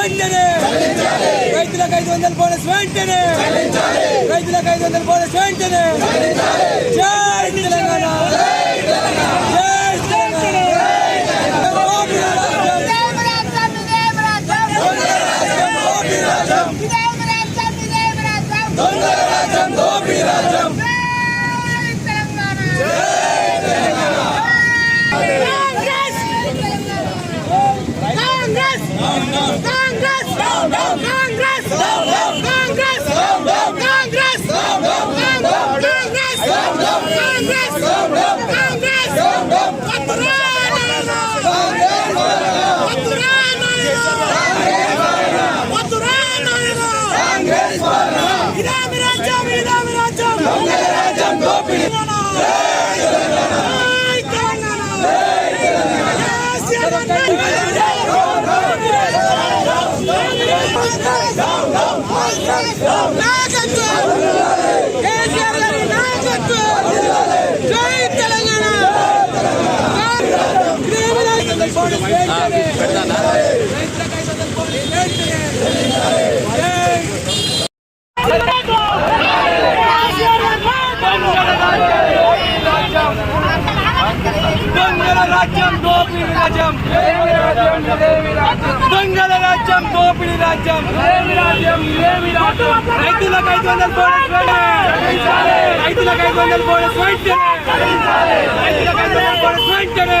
వెంటనే! రైతులకు ఐదు వందల బోనస్ వెంటనే! రైతులకు ఐదు వందల బోనస్ వెంటనే! జై తెలంగాణ! పెడతానా రాజ్యం దోపిడి రాజ్యం దొంగల రాజ్యం దోపిడి రాజ్యం రైతులకు ఐదు వందల బోనస్ రైతులకు ఐదు వందల బోనస్ వెంటనే రైతులకు ఐదు వందల బోనస్ వెంటనే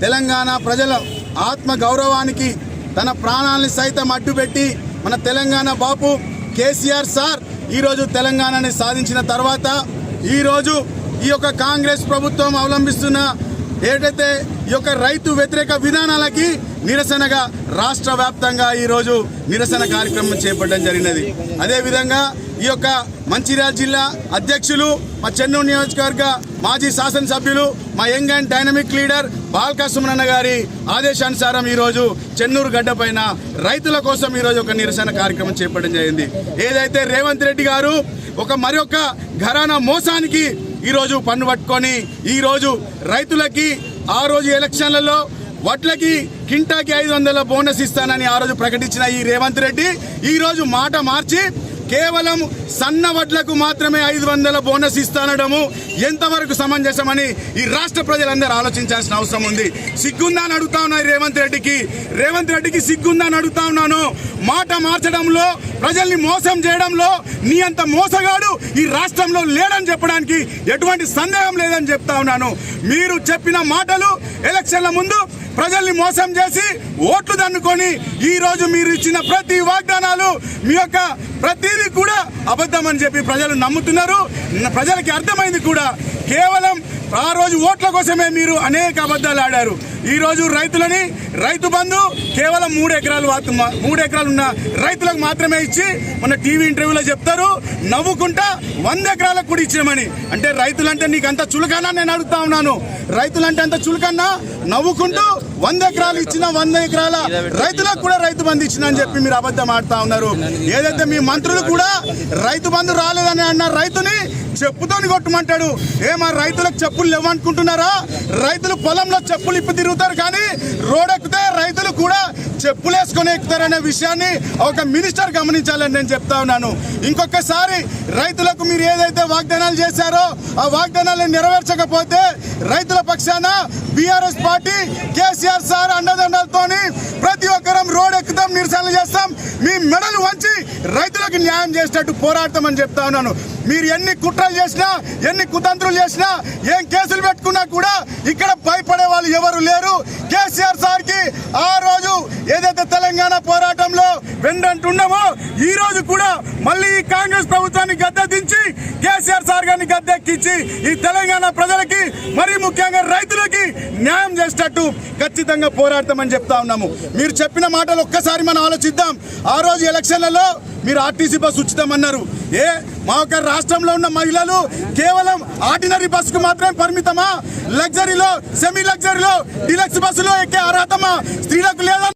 తెలంగాణ ప్రజల ఆత్మ గౌరవానికి తన ప్రాణాలని సైతం అడ్డుపెట్టి మన తెలంగాణ బాపు కేసీఆర్ సార్ ఈరోజు తెలంగాణని సాధించిన తర్వాత ఈరోజు ఈ యొక్క కాంగ్రెస్ ప్రభుత్వం అవలంబిస్తున్న ఏదైతే ఈ యొక్క రైతు వ్యతిరేక విధానాలకి నిరసనగా రాష్ట్ర వ్యాప్తంగా ఈరోజు నిరసన కార్యక్రమం చేపట్టడం జరిగినది. అదేవిధంగా ఈ యొక్క మంచిర్యాల జిల్లా అధ్యక్షులు మా చెన్నూరు నియోజకవర్గ మాజీ శాసనసభ్యులు మా young and dynamic leader Balka సుమనన్న గారి ఆదేశానుసారం ఈరోజు చెన్నూరు గడ్డ పైన రైతుల కోసం ఈరోజు ఒక నిరసన కార్యక్రమం చేపట్టడం జరిగింది. ఏదైతే రేవంత్ రెడ్డి గారు ఒక మరి ఒక ఘరానా మోసానికి ఈరోజు పన్ను పట్టుకొని ఈరోజు రైతులకి ఆ రోజు ఎలక్షన్లలో వడ్లకి కింటాకి ఐదు వందల బోనస్ ఇస్తానని ఆ రోజు ప్రకటించిన ఈ రేవంత్ రెడ్డి ఈరోజు మాట మార్చి కేవలం సన్న వడ్లకు మాత్రమే ఐదు వందల బోనస్ ఇస్తానడము ఎంతవరకు సమంజసమని ఈ రాష్ట్ర ప్రజలందరూ ఆలోచించాల్సిన అవసరం ఉంది. సిగ్గుందా అని అడుగుతా ఉన్నా రేవంత్ రెడ్డికి. రేవంత్ రెడ్డికి సిగ్గుందా అని అడుగుతా ఉన్నాను. మాట మార్చడంలో ప్రజల్ని మోసం చేయడంలో నీ అంత మోసగాడు ఈ రాష్ట్రంలో లేడని చెప్పడానికి ఎటువంటి సందేహం లేదని చెప్తా ఉన్నాను. మీరు చెప్పిన మాటలు ఎలక్షన్ల ముందు ప్రజల్ని మోసం చేసి ఓట్లు దన్నుకొని ఈ రోజు మీరు ఇచ్చిన ప్రతి వాగ్దానాలు మీ యొక్క ప్రతిదీ కూడా అబద్ధం అని చెప్పి ప్రజలు నమ్ముతున్నారు. ప్రజలకి అర్థమైంది కూడా. కేవలం ఆ రోజు ఓట్ల కోసమే మీరు అనేక అబద్ధాలు ఆడారు. ఈ రోజు రైతులని రైతు బంధు కేవలం మూడు ఎకరాలు మూడు ఎకరాలు ఉన్న రైతులకు మాత్రమే ఇచ్చి మన టీవీ ఇంటర్వ్యూలో చెప్తారు. నవ్వుకుంటా వంద ఎకరాలకు కూడా ఇచ్చామని అంటే రైతులంటే నీకు అంత చులకనా నేను అడుగుతా ఉన్నాను. రైతులంటే అంత చులకన్నా నవ్వుకుంటూ వంద ఎకరాలు ఇచ్చిన వంద ఎకరాల రైతులకు కూడా రైతు బంధు ఇచ్చిన అని చెప్పి మీరు అబద్ధం ఆడుతా ఉన్నారు. ఏదైతే మీ మంత్రులు కూడా రైతు బంధు రాలేదని అన్న రైతుని చెప్పుతోని కొట్టమంటాడు. ఏమా రైతులకు చెప్పులు లేవనుకుంటున్నారా? రైతులు పొలంలో చెప్పులు ఇప్పి తిరుగుతారు కానీ రోడ్ ఎక్కితే రైతులు కూడా చెప్పులు వేసుకొని ఎక్కుతారనే విషయాన్ని ఒక మినిస్టర్ గమనించాలని నేను చెప్తా ఉన్నాను. ఇంకొకసారి రైతులకు మీరు ఏదైతే వాగ్దానాలు చేశారో ఆ వాగ్దానాలను నెరవేర్చకపోతే రైతుల పక్షాన బీఆర్ఎస్ పార్టీ కేసీఆర్ సార్ అండదండలతో ప్రతి ఒక్కరం రోడ్ ఎక్కుతాం నిరసనలు చేస్తాం. మీ మెడలు వంచి రైతులకు న్యాయం చేసినట్టు పోరాడతామని చెప్తా ఉన్నాను. మీరు ఎన్ని కుట్రలు చేసినా ఎన్ని కుతంత్రులు చేసినా ఏం కేసులు పెట్టుకున్నా కూడా ఇక్కడ భయపడే వాళ్ళు ఎవరు లేరు. కేసీఆర్ సార్కి ఆ రోజు ఏదైతే తెలంగాణ పోరాటంలో వెండంటున్నామో ఈ రోజు కూడా మళ్ళీ ఈ కాంగ్రెస్ ప్రభుత్వాన్ని గద్దె దించి కేసీఆర్ సార్ గారిని గద్దెక్కించి ఈ తెలంగాణ ప్రజలకి మరి ముఖ్యంగా రైతులకి న్యాయం చేసేటట్టు ఖచ్చితంగా పోరాడతామని చెప్తా ఉన్నాము. మీరు చెప్పిన మాటలు ఒక్కసారి మనం ఆలోచిద్దాం. ఆ రోజు ఎలక్షన్లలో మీరు ఆర్టీసీ బస్సు ఉచితమన్నారు. ఏ మా యొక్క రాష్ట్రంలో ఉన్న మహిళలు కేవలం ఆర్డినరీ బస్సుకు మాత్రమే పరిమితమా? లగ్జరీలో సెమీ లగ్జరీలో డిలక్స్ బస్సులో ఎక్కే అర్హతమా? స్త్రీలకు లేదా